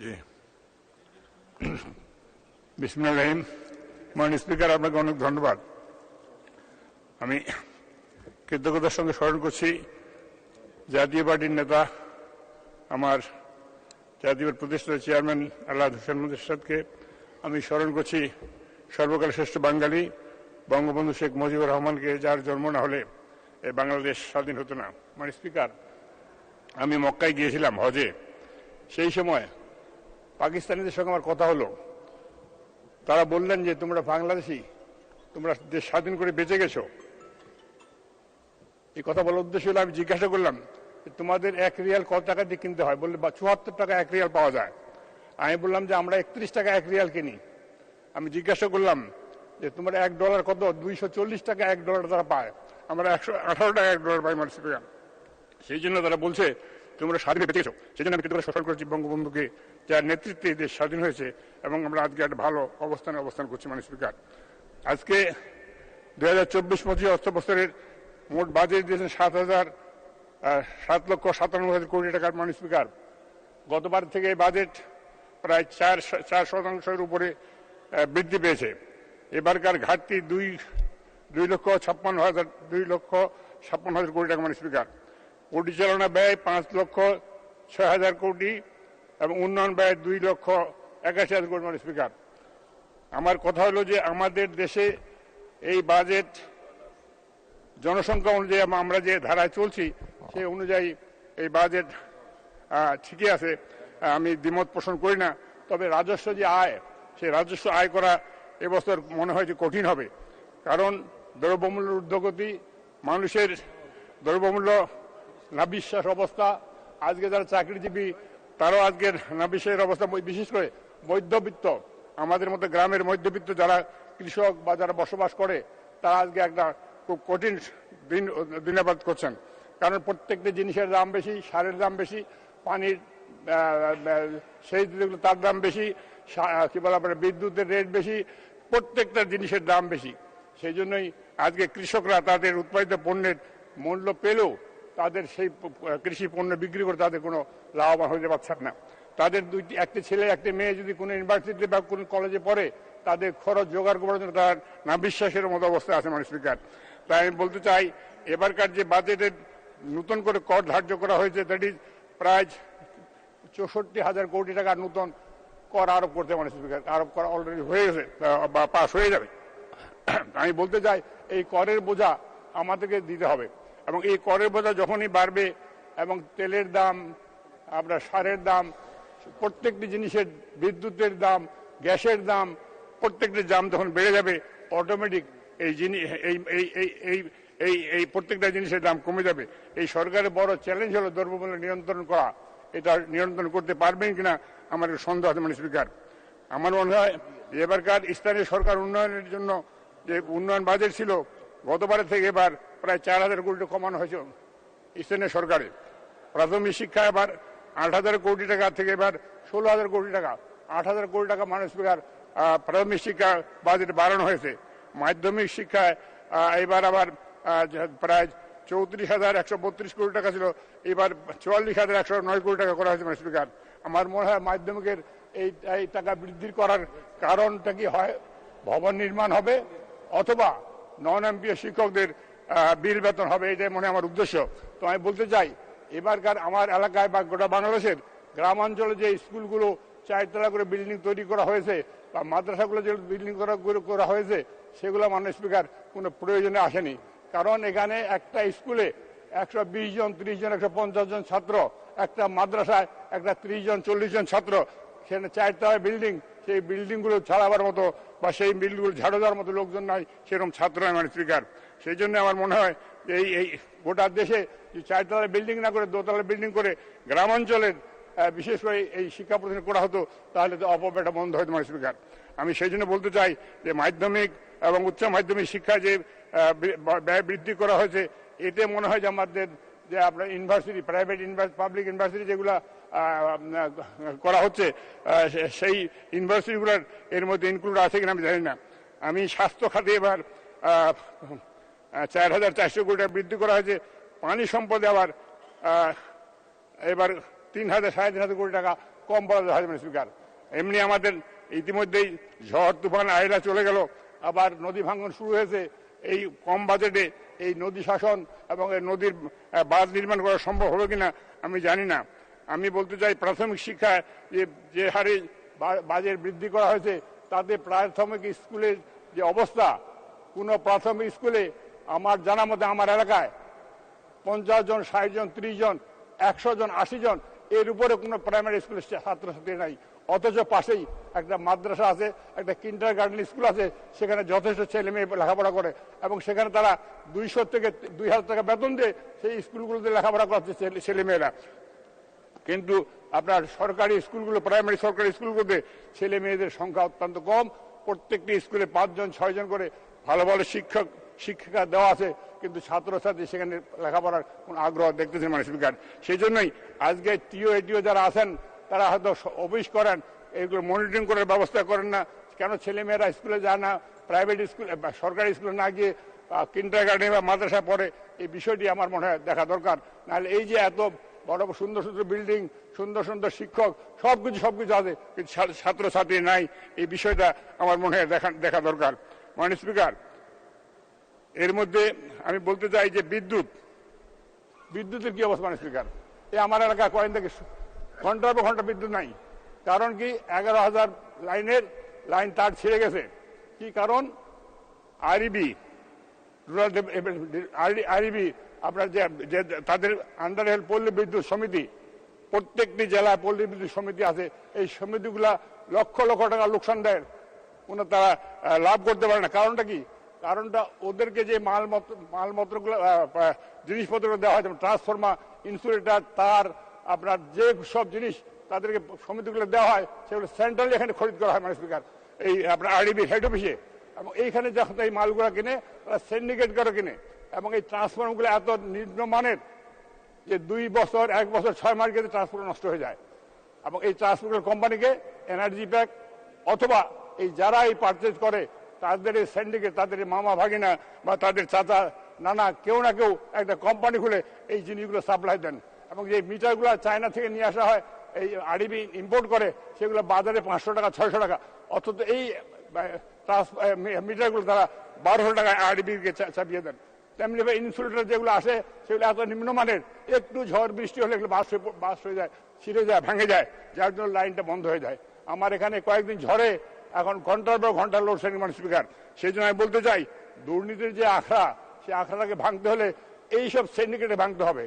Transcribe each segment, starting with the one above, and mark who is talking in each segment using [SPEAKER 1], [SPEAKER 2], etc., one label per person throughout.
[SPEAKER 1] জি। বিসমুল্লাহ রহিম। মাননীয় স্পিকার, আপনাকে অনেক ধন্যবাদ। আমি কৃতজ্ঞতার সঙ্গে স্মরণ করছি, জাতীয় পার্টির নেতা, আমার জাতীয় প্রতিষ্ঠাতা চেয়ারম্যান আল্লাহ হোসেন মুদেসাদকে আমি স্মরণ করছি সর্বকাল শ্রেষ্ঠ বাঙালি, বঙ্গবন্ধু শেখ মুজিবুর রহমানকে, যার জন্ম না হলে এই বাংলাদেশ স্বাধীন হতো না। মানে স্পিকার, আমি মক্কায় গিয়েছিলাম হজে। সেই সময় পাকিস্তানিদের সঙ্গে আমার কথা হলো। তারা বললেন যে, তোমরা বাংলাদেশি, তোমরা দেশ স্বাধীন করে বেঁচে গেছো। এই কথা বলার উদ্দেশ্য হলো, আমি জিজ্ঞাসা করলাম, তোমাদের এক রিয়াল কত টাকা দিয়ে কিনতে হয়? বললে, বা চুয়াত্তর টাকা এক রিয়াল পাওয়া যায়। আমি বললাম যে, আমরা একত্রিশ টাকা এক রিয়াল কিনি। আমি জিজ্ঞাসা করলাম যে, তোমার এক ডলার কত? দুইশো চল্লিশ টাকা এক ডলার তারা পায়। আমরা একশো আঠারো টাকা এক ডলার পাই মানুষ সেই জন্য তারা বলছে তোমরা স্বাধীন বেঁচে গেছো সেই জন্য আমি কৃতজ্ঞতা স্মরণ করেছি বঙ্গবন্ধুকে, যার নেতৃত্বে দেশ স্বাধীন হয়েছে এবং আমরা আজকে একটা ভালো অবস্থানে অবস্থান করছি মানে স্পিকার। আজকে দু হাজার চব্বিশ পঁচিশ অর্থ বছরের মোট বাজেট দিয়েছেন সাত হাজার সাত লক্ষ সাতান্ন হাজার কোটি টাকার মানে স্পিকার। গতবার থেকে এই বাজেট প্রায় চার চার শতাংশের উপরে বৃদ্ধি পেয়েছে। এবারকার ঘাটতি দুই দুই লক্ষ ছাপ্পান্ন হাজার, দুই লক্ষ ছাপ্পান্ন হাজার কোটি টাকা মানে স্পিকার। পরিচালনা ব্যয় পাঁচ লক্ষ ছয় হাজার কোটি এবং উন্নয়ন ব্যয় দুই লক্ষ একাশি হাজার কোটি মানে স্পিকার। আমার কথা হলো যে আমাদের দেশে এই বাজেট জনসংখ্যা অনুযায়ী আমরা যে ধারায় চলছি, সেই অনুযায়ী এই বাজেট ঠিকই আছে আমি দ্বিমত পোষণ করি না। তবে রাজস্ব যে আয়, সেই রাজস্ব আয় করা এবছর মনে হয় যে কঠিন হবে। কারণ দ্রব্যমূল্যের ঊর্ধ্বগতি, মানুষের দ্রব্যমূল্য নাবিশ্বাস অবস্থা, আজকে যারা চাকরিজীবী, তারাও আজকের নাবিশ্বাসের অবস্থা বিশেষ করে মধ্যবিত্ত, আমাদের মতো গ্রামের মধ্যবিত্ত যারা কৃষক বা যারা বসবাস করে, তারা আজকে একটা খুব কঠিন দিন, দিনাবাদ করছেন। কারণ প্রত্যেকটা জিনিসের দাম বেশি, সারের দাম বেশি, পানির সেই তার দাম বেশি কি বলা বিদ্যুতের রেট বেশি, প্রত্যেকটা জিনিসের দাম বেশি। সেই জন্যই আজকে কৃষকরা তাদের উৎপাদিত পণ্যের মূল্য পেলেও তাদের সেই কৃষি পণ্য বিক্রি করে তাদের কোনো লাভবান হতে পারছেন না। তাদের দুইটি, একটি ছেলে, একটি মেয়ে যদি কোনো ইউনিভার্সিটিতে বা কোনো কলেজে পড়ে, তাদের খরচ জোগাড় করার জন্য তার না বিশ্বাসের মতো অবস্থা আছে মানে স্পিকার তাই আমি বলতে চাই, এবারকার যে বাজেটের নতুন করে কর ধার্য করা হয়েছে দ্যাট ইজ প্রায় চৌষট্টি হাজার কোটি টাকার নতুন কর আরোপ করতে মানে স্পিকার আরোপ করা অলরেডি হয়ে গেছে বা পাস হয়ে যাবে। আমি বলতে চাই, এই করের বোঝা আমাদেরকে দিতে হবে। এবং এই করের বোঝা যখনই বাড়বে এবং তেলের দাম আপনার সারের দাম, প্রত্যেকটি জিনিসের বিদ্যুতের দাম, গ্যাসের দাম, প্রত্যেকটি দাম যখন বেড়ে যাবে অটোমেটিক এই জিনিস এই এই এই এই প্রত্যেকটা জিনিসের দাম কমে যাবে। এই সরকারের বড় চ্যালেঞ্জ হলো দ্রব্যমূল্য নিয়ন্ত্রণ করা। এটা নিয়ন্ত্রণ করতে পারবেন কিনা আমার সন্দেহ আছে মানে স্পিকার। আমার মনে হয় এবারকার স্থানীয় সরকার উন্নয়নের জন্য যে উন্নয়ন বাজেট ছিল, গতবারের থেকে এবার প্রায় চার হাজার কোটি কমানো হয়েছে স্থানীয় সরকারে। প্রাথমিক শিক্ষা এবার আট হাজার কোটি টাকা থেকে এবার ষোলো হাজার কোটি টাকা, আট হাজার কোটি টাকা মানুষ স্পিকার প্রাথমিক শিক্ষা বাজেট বাড়ানো হয়েছে। মাধ্যমিক শিক্ষায় এবার আবার প্রায় চৌত্রিশ হাজার একশো বত্রিশ কোটি টাকা ছিল, এবার চুয়াল্লিশ হাজার একশো নয় কোটি টাকা করা হয়েছে মানে স্পিকার। আমার মনে হয় মাধ্যমিকের এই এই টাকা বৃদ্ধি করার কারণটা কি হয়? ভবন নির্মাণ হবে অথবা নন এমপিও শিক্ষকদের বিল বেতন হবে এটাই মনে আমার উদ্দেশ্য। তো আমি বলতে চাই, এবারকার আমার এলাকায় বা গোটা বাংলাদেশের গ্রামাঞ্চলে যে স্কুলগুলো চারতলা করে বিল্ডিং তৈরি করা হয়েছে বা মাদ্রাসাগুলো যে বিল্ডিং করা করা হয়েছে, সেগুলো মাননীয় স্পিকার, কোনো প্রয়োজনে আসেনি। কারণ এখানে একটা স্কুলে একশো বিশ জন, ত্রিশ জন, একশো পঞ্চাশ জন ছাত্র, একটা মাদ্রাসায় একটা ত্রিশ জন, চল্লিশ জন ছাত্র। সেখানে চারতলা বিল্ডিং, সেই বিল্ডিংগুলো ছাড়াবার মতো বা সেই বিল্ডিংগুলো ঝাড়ু দেওয়ার মতো লোকজন নাই, সেরকম ছাত্র নয় মানে স্পিকার। সেই জন্য আমার মনে হয় যে এই এই গোটা দেশে যে চারতলা বিল্ডিং না করে দোতলা বিল্ডিং করে গ্রামাঞ্চলের বিশেষ করে এই শিক্ষা প্রতিষ্ঠান করা হতো, তাহলে তো অপব্যয়টা বন্ধ হতো মানে স্পিকার। আমি সেই জন্য বলতে চাই যে মাধ্যমিক এবং উচ্চ মাধ্যমিক শিক্ষা যে ব্যয় বৃদ্ধি করা হয়েছে, এতে মনে হয় যে আমাদের যে আপনার university, private university public university যেগুলো করা হচ্ছে সেই ইউনিভার্সিটিগুলোর এর মধ্যে ইনক্লুড আছে কিনা আমি জানি না। আমি স্বাস্থ্য খাতে এবার চার হাজার চারশো কোটি টাকা বৃদ্ধি করা হয়েছে। পানি সম্পদে আবার এবার তিন হাজার সাড়ে তিন হাজার কোটি টাকা কম বলা যায় মানে স্পিকার এমনি আমাদের ইতিমধ্যেই ঝড়, তুফান আয়লা চলে গেল। আবার নদী ভাঙ্গন শুরু হয়েছে। এই কম বাজেটে এই নদী শাসন এবং এই নদীর বাঁধ নির্মাণ করা সম্ভব হবে কিনা আমি জানি না। আমি বলতে চাই প্রাথমিক শিক্ষা যে যে হারে বাজেট বৃদ্ধি করা হয়েছে, তাতে প্রাথমিক স্কুলের যে অবস্থা, কোনো প্রাথমিক স্কুলে আমার জানা মতে আমার এলাকায় পঞ্চাশ জন, ষাট জন, ত্রিশ জন, একশো জন, আশি জন, এর উপরে কোনো প্রাইমারি স্কুলের ছাত্রছাত্রী নাই। অথচ পাশেই একটা মাদ্রাসা আছে, একটা কিন্ডার গার্ডেন স্কুল আছে, সেখানে যথেষ্ট ছেলে মেয়ে লেখাপড়া করে এবং সেখানে তারা দুইশো থেকে দুই হাজার টাকা বেতন দিয়ে সেই স্কুলগুলোতে লেখাপড়া করছে ছেলে- ছেলে মেয়েরা। কিন্তু আপনার সরকারি স্কুলগুলো প্রাইমারি সরকারি স্কুলগুলোতে ছেলে মেয়েদের সংখ্যা অত্যন্ত কম। প্রত্যেকটি স্কুলে পাঁচজন, ছয়জন করে ভালো ভালো শিক্ষক শিক্ষিকা দেওয়া আছে, কিন্তু ছাত্রছাত্রী সেখানে লেখাপড়ার কোনো আগ্রহ দেখতেছে মানে স্পিকার সেই জন্যই আজকে টিও, এটিও যারা আছেন, তারা হয়তো অফিস করেন, এগুলো মনিটরিং করার ব্যবস্থা করেন না। কেন ছেলেমেয়েরা স্কুলে যায় না? প্রাইভেট স্কুল সরকারি স্কুলে না গিয়ে কিন্ডার গার্ডেন বা মাদ্রাসা পড়ে, এই বিষয়টি আমার মনে হয় দেখা দরকার। নাহলে এই যে এত বড় সুন্দর সুন্দর বিল্ডিং, সুন্দর সুন্দর শিক্ষক, সবকিছু সবকিছু আছে, কিন্তু ছাত্রছাত্রী নাই, এই বিষয়টা আমার মনে হয় দেখা দেখা দরকার। মানে স্পিকার এর মধ্যে আমি বলতে চাই যে বিদ্যুৎ, বিদ্যুতের কি অবস্থা মানে স্পিকার? এই আমার এলাকা কয়েন থেকে ঘণ্টার পর ঘণ্টা বিদ্যুৎ নাই। কারণ কি এগারো হাজার লাইনের লাইন তার ছিঁড়ে গেছে। কি কারণ? আরইবি রুরাল আরইবি আপনার যে তাদের আন্ডারে পল্লী বিদ্যুৎ সমিতি, প্রত্যেকটি জেলায় পল্লী বিদ্যুৎ সমিতি আছে। এই সমিতিগুলা লক্ষ লক্ষ টাকা লোকসান দেয়। কোনো তারা লাভ করতে পারে না। কারণটা কি? কারণটা ওদেরকে যে মালপত্র মালপত্রগুলো আহ, আহ, জিনিসপত্র দেওয়া হয় যেমন ট্রান্সফরমার ইনসুলেটার তার আপনার যে সব জিনিস তাদেরকে সমিতিগুলো দেওয়া হয় সেগুলো সেন্ট্রালি এখানে খরিদ করা হয় মানে স্পিকার এই আপনার আরডিবি হেড অফিসে এবং এইখানে যখন এই মালগুলো কিনে তারা সিন্ডিকেট করে কিনে। এবং এই ট্রান্সফরমারগুলো এত নিম্নমানের যে দুই বছর এক বছর ছয় মাস গেলে ট্রান্সফর্মার নষ্ট হয়ে যায়। এবং এই ট্রান্সফর্মার কোম্পানিকে এনার্জি প্যাক অথবা এই যারা এই পারচেজ করে তাদের সিন্ডিকেট তাদের মামা ভাগিনা বা তাদের চাচা, নানা, কেউ না কেউ একটা কোম্পানি খুলে এই জিনিসগুলো সাপ্লাই দেন। এবং যে মিটারগুলো চায়না থেকে নিয়ে আসা হয়, এই আরডিবি ইম্পোর্ট করে, সেগুলো বাজারে পাঁচশো টাকা, ছয়শো টাকা। অথচ এই মিটারগুলো তারা বারোশো টাকা আরডিবিকে চাপিয়ে দেন। তেমনি ইনসুলেটর যেগুলো আসে, সেগুলো এত নিম্নমানের একটু ঝড় বৃষ্টি হলে এগুলো বাস হয়ে বাস হয়ে যায়, ছিঁড়ে যায়, ভেঙে যায়, যার জন্য লাইনটা বন্ধ হয়ে যায়। আমার এখানে কয়েকদিন ঝড়ে এখন ঘণ্টার পর ঘণ্টা লোডশেডিং মানে স্পিকার। সেই জন্য আমি বলতে চাই, দুর্নীতির যে আখড়া, সেই আখড়াটাকে ভাঙতে হলে এইসব সিন্ডিকেটে ভাঙতে হবে।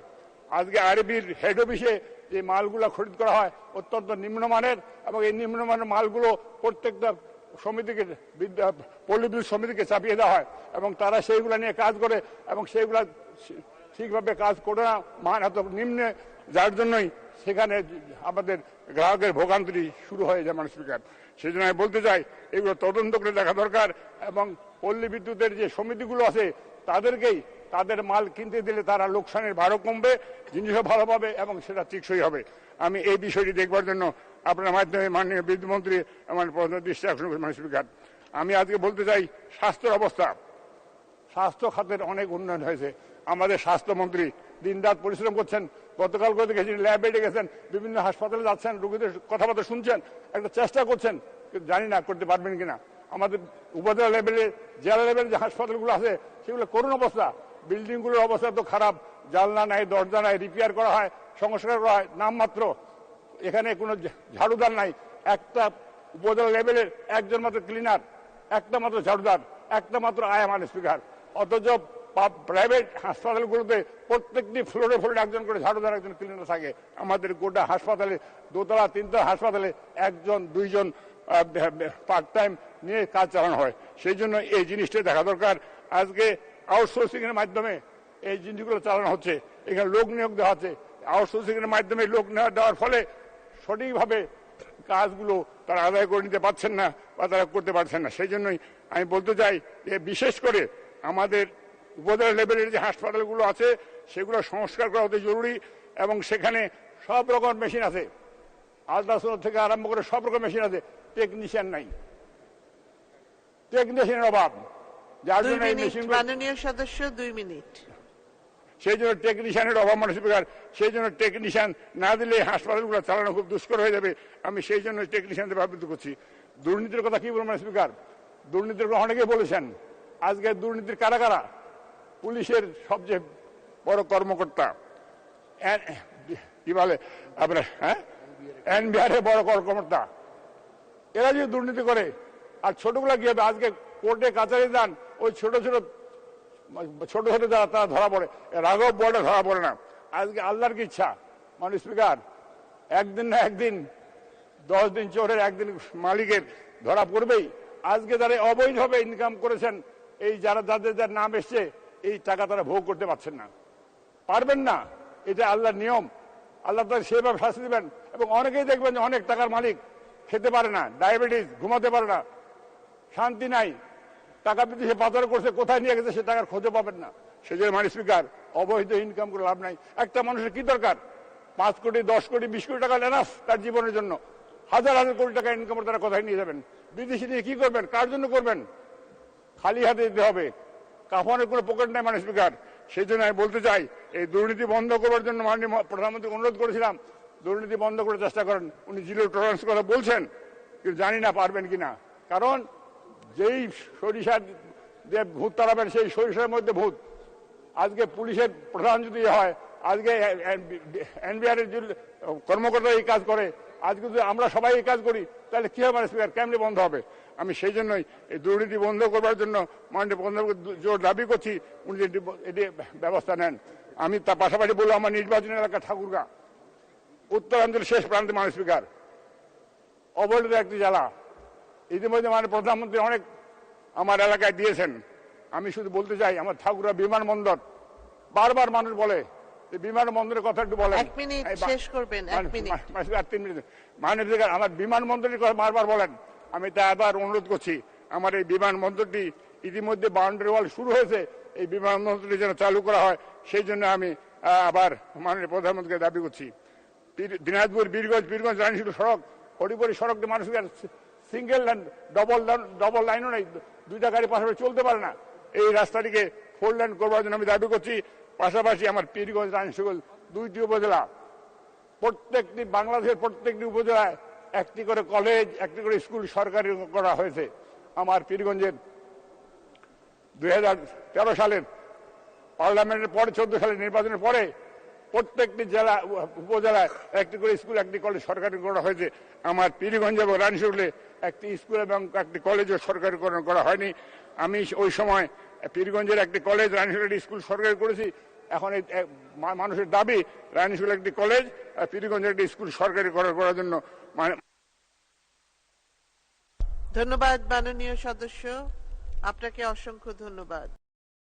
[SPEAKER 1] আজকে আরবির হেড অফিসে যে মালগুলো খরিদ করা হয়, অত্যন্ত নিম্নমানের এবং এই নিম্নমানের মালগুলো প্রত্যেকটা সমিতিকে পল্লী বিদ্যুৎ সমিতিকে চাপিয়ে দেওয়া হয় এবং তারা সেইগুলো নিয়ে কাজ করে এবং সেইগুলা ঠিকভাবে কাজ করে না মান এত নিম্নে যার জন্যই সেখানে আমাদের গ্রাহকের ভোগান্তি শুরু হয়ে যায় মানে স্পিকার সেই জন্য আমি বলতে চাই এগুলো তদন্ত করে দেখা দরকার এবং পল্লী বিদ্যুতের যে সমিতিগুলো আছে তাদেরকেই তাদের মাল কিনতে দিলে তারা লোকসানের ভারও কমবে জিনিসও ভালো পাবে এবং সেটা টেকসই হবে। আমি এই বিষয়টি দেখবার জন্য আপনার মাধ্যমে মাননীয় বিদ্যুৎমন্ত্রী আমার প্রধান দৃষ্টি আকর্ষণ করেন, মাননীয় স্পিকার আমি আজকে বলতে চাই স্বাস্থ্যের অবস্থা। স্বাস্থ্য খাতের অনেক উন্নয়ন হয়েছে। আমাদের স্বাস্থ্যমন্ত্রী দিনরাত পরিশ্রম করছেন, গতকাল করে গেছেন ল্যাবে গেছেন বিভিন্ন হাসপাতালে যাচ্ছেন, রোগীদের কথাবার্তা শুনছেন, একটা চেষ্টা করছেন জানি না করতে পারবেন কিনা। আমাদের উপজেলা লেভেলে, জেলা লেভেলে যে হাসপাতালগুলো আছে, সেগুলো করুণ অবস্থা। বিল্ডিংগুলোর অবস্থা তো খারাপ, জানলা নাই, দরজা নাই রিপেয়ার করা হয়, সংস্কার করা হয়, নামমাত্র। এখানে কোনো ঝাড়ুদার নাই। একটা উপজেলা লেভেলের একজন মাত্র ক্লিনার একটা মাত্র ঝাড়ুদার, একটা মাত্র আয়ামান স্পিকার অথচ প্রাইভেট হাসপাতালগুলোতে প্রত্যেকটি ফ্লোরে ফ্লোরে একজন করে ঝাড়ু ঝাড়ুদার একজন ক্লিনার থাকে। আমাদের গোটা হাসপাতালে, দোতলা, তিনতলা হাসপাতালে একজন, দুইজন পার্ট টাইম নিয়ে কাজ চালানো হয়। সেই জন্য এই জিনিসটা দেখা দরকার। আজকে আউটসোর্সিংয়ের মাধ্যমে এই জিনিসগুলো চালানো হচ্ছে। এখানে লোক নিয়োগ দেওয়া হচ্ছে। আউটসোর্সিং এর মাধ্যমে লোক নেওয়া দেওয়ার ফলে সঠিকভাবে কাজগুলো তারা আদায় করে নিতে পারছেন না বা তারা করতে পারছেন না। সেই জন্যই আমি বলতে চাই যে বিশেষ করে আমাদের উপজেলা লেভেলের যে হাসপাতালগুলো আছে সেগুলো সংস্কার করা হতে জরুরি এবং সেখানে সব রকম মেশিন আছে। আলট্রাসাউন্ড থেকে আরম্ভ করে সব রকম মেশিন আছে। টেকনিশিয়ান নাই। টেকনিশিয়ানের অভাব। যার জন্য এই মেশিনগুলো
[SPEAKER 2] মাননীয় সদস্য দুই মিনিট।
[SPEAKER 1] সেই জন্য টেকনিশিয়ানের অভাব মানে স্পিকার সেই জন্য টেকনিশিয়ান না দিলে হাসপাতালগুলো চালানো খুব দুষ্কর হয়ে যাবে। আমি সেই জন্য টেকনিশিয়ানদের ব্যাপৃত করছি। দুর্নীতির কথা কি বলবেন স্পিকার দুর্নীতির কথা অনেকে বলেছেন। আজকে দুর্নীতির কারা কারা? পুলিশের সবচেয়ে বড় কর্মকর্তা। কি বলে? আপনার হ্যাঁ? এনবিআর বড় কর্মকর্তা। এরা যদি দুর্নীতি করে, আর ছোটগুলা কি হবে আজকে কোর্টে কাছারি যান, ওই ছোট ছোট ছোট ছোট যারা, তারা ধরা পড়ে। রাঘব বড় ধরা পড়ে না। আজকে আল্লাহর কি ইচ্ছা? মানে স্পিকার, একদিন না একদিন, দশ দিন চোরের একদিন মালিকের ধরা পড়বেই। আজকে যারা অবৈধভাবে ইনকাম করেছেন, এই যারা, যাদের যার নাম এসছে এই টাকা তারা ভোগ করতে পারছেন না। পারবেন না। এটা আল্লাহর নিয়ম, আল্লাহ তাদের সেভাবে শাস্তি দেবেন এবং অনেকেই দেখবেন যে অনেক টাকার মালিক খেতে পারে না, ডায়াবেটিস, ঘুমাতে পারে না, শান্তি নাই। টাকা সে পাচার করছে, কোথায় নিয়ে গেছে সে টাকার খোঁজে পাবেন না। সেই জন্য মানে স্পিকার, অবৈধ ইনকাম করে লাভ নাই। একটা মানুষের কি দরকার? পাঁচ কোটি, দশ কোটি, বিশ কোটি টাকা এনাফ তার জীবনের জন্য। হাজার হাজার কোটি টাকা ইনকাম তারা কোথায় নিয়ে যাবেন? বিদেশি নিয়ে কি করবেন? কার জন্য করবেন? খালি হাতে দিতে হবে। কাফনের কোনো পকেট নাই মানে স্পিকার সেই জন্য আমি বলতে চাই, এই দুর্নীতি বন্ধ করার জন্য মাননীয় প্রধানমন্ত্রী অনুরোধ করেছিলাম, দুর্নীতি বন্ধ করার চেষ্টা করেন। উনি জিরো টলারেন্স কথা বলছেন, কিন্তু জানি না পারবেন কি না কারণ যেই সরিষার দিয়ে ভূত তাড়াবেন, সেই সরিষার মধ্যে ভূত। আজকে পুলিশের প্রধান যদি হয়, আজকে এনবিআর এর কর্মকর্তা এই কাজ করে, আজকে যদি আমরা সবাই এই কাজ করি, তাহলে কি হবে স্পিকার কেমনি বন্ধ হবে? আমি সেই জন্যই এই দুর্নীতি বন্ধ করবার জন্য মাননীয় প্রধানমন্ত্রী জোর দাবি করছি উনি এটি- ব্যবস্থা নেন। আমি তার পাশাপাশি বলব আমার নির্বাচনী এলাকা ঠাকুরগা উত্তরাঞ্চলের শেষ প্রান্তে মানুষ স্পিকার অবহেলিত একটি জেলা। ইতিমধ্যে মানে প্রধানমন্ত্রী অনেক আমার এলাকায় দিয়েছেন। আমি শুধু বলতে চাই আমার ঠাকুরা বিমানবন্দর বারবার মানুষ বলে বিমানবন্দরের কথা একটু বলেন।
[SPEAKER 2] এক মিনিট শেষ করবেন, এক
[SPEAKER 1] মানে-। মানে আমার বিমানবন্দরের কথা বারবার বলেন। আমি তা আবার অনুরোধ করছি। আমার এই বিমানবন্দরটি ইতিমধ্যে বাউন্ডারি ওয়াল শুরু হয়েছে। এই বিমানবন্দরটি যেন চালু করা হয়, সেই জন্য আমি আবার মাননীয় প্রধানমন্ত্রীকে দাবি করছি। দিনাজপুর, বীরগঞ্জ বীরগঞ্জ রানীশুল সড়ক, হরিপরি সড়কটি মানুষের সিঙ্গেল লাইন ডবল ডবল লাইনও নেই, দুইটা গাড়ি পাশাপাশি চলতে পারে না। এই রাস্তাটিকে ফোর লাইন করবার জন্য আমি দাবি করছি। পাশাপাশি আমার পীরগঞ্জ রানীশুল দুইটি উপজেলা। প্রত্যেকটি বাংলাদেশের প্রত্যেকটি উপজেলায় একটি করে কলেজ একটি করে স্কুল সরকারি করা হয়েছে আমার পীরগঞ্জের। দুই সালের পার্লামেন্টের পরে, চোদ্দ সালের নির্বাচনের পরে প্রত্যেকটি জেলা, উপজেলায় একটি করে স্কুল একটি কলেজ সরকারি করা হয়েছে। আমার পীরগঞ্জ এবং রানীশুলে একটি স্কুল এবং একটি কলেজও সরকারিকরণ করা হয়নি। আমি ওই সময় পীরগঞ্জের একটি কলেজ রানীশুলের স্কুল সরকারি করেছি। এখন এই মানুষের দাবি রানীশুল একটি কলেজ আর পীরগঞ্জের একটি স্কুল সরকারি করার জন্য
[SPEAKER 2] ধন্যবাদ মাননীয় সদস্য। আপনাকে অসংখ্য ধন্যবাদ।